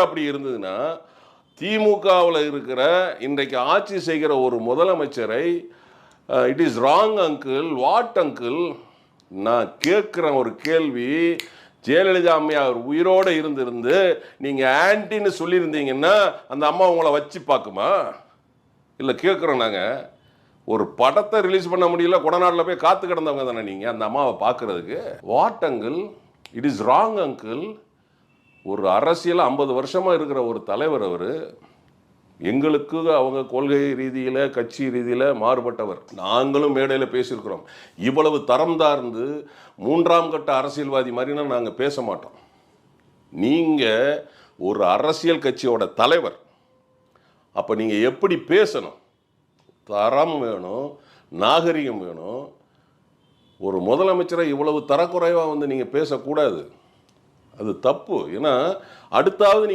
அப்படி இருந்ததுன்னா திமுகவில் இருக்கிற இன்றைக்கு ஆட்சி செய்கிற ஒரு முதலமைச்சரை it is wrong uncle what uncle? நான் கேட்குற ஒரு கேள்வி ஜெயலலிதா அம்மையார் உயிரோடு இருந்திருந்து நீங்கள் ஆன்டின்னு சொல்லியிருந்தீங்கன்னா அந்த அம்மா உங்களை வச்சு பார்க்குமா? இல்லை கேட்குறோம் நாங்கள் ஒரு படத்தை ரிலீஸ் பண்ண முடியல கொடநாட்டில் போய் காத்து கிடந்தவங்க தானே நீங்கள் அந்த அம்மாவை பார்க்குறதுக்கு. What uncle? It is wrong uncle ஒரு அரசியல் ஐம்பது வருஷமாக இருக்கிற ஒரு தலைவர் அவர் எங்களுக்கு அவங்க கொள்கை ரீதியில் கட்சி ரீதியில் மாறுபட்டவர். நாங்களும் மேடையில் பேசியிருக்கிறோம். இவ்வளவு தரம் தார்ந்து மூன்றாம் கட்ட அரசியல்வாதி மாதிரினா நாங்கள் பேச மாட்டோம். நீங்கள் ஒரு அரசியல் கட்சியோட தலைவர். அப்போ நீங்கள் எப்படி பேசணும்? தரம் வேணும் நாகரிகம் வேணும். ஒரு முதலமைச்சரை இவ்வளவு தரக்குறைவாக வந்து நீங்கள் பேசக்கூடாது. அது தப்பு. ஏன்னா அடுத்தாவது நீங்கள்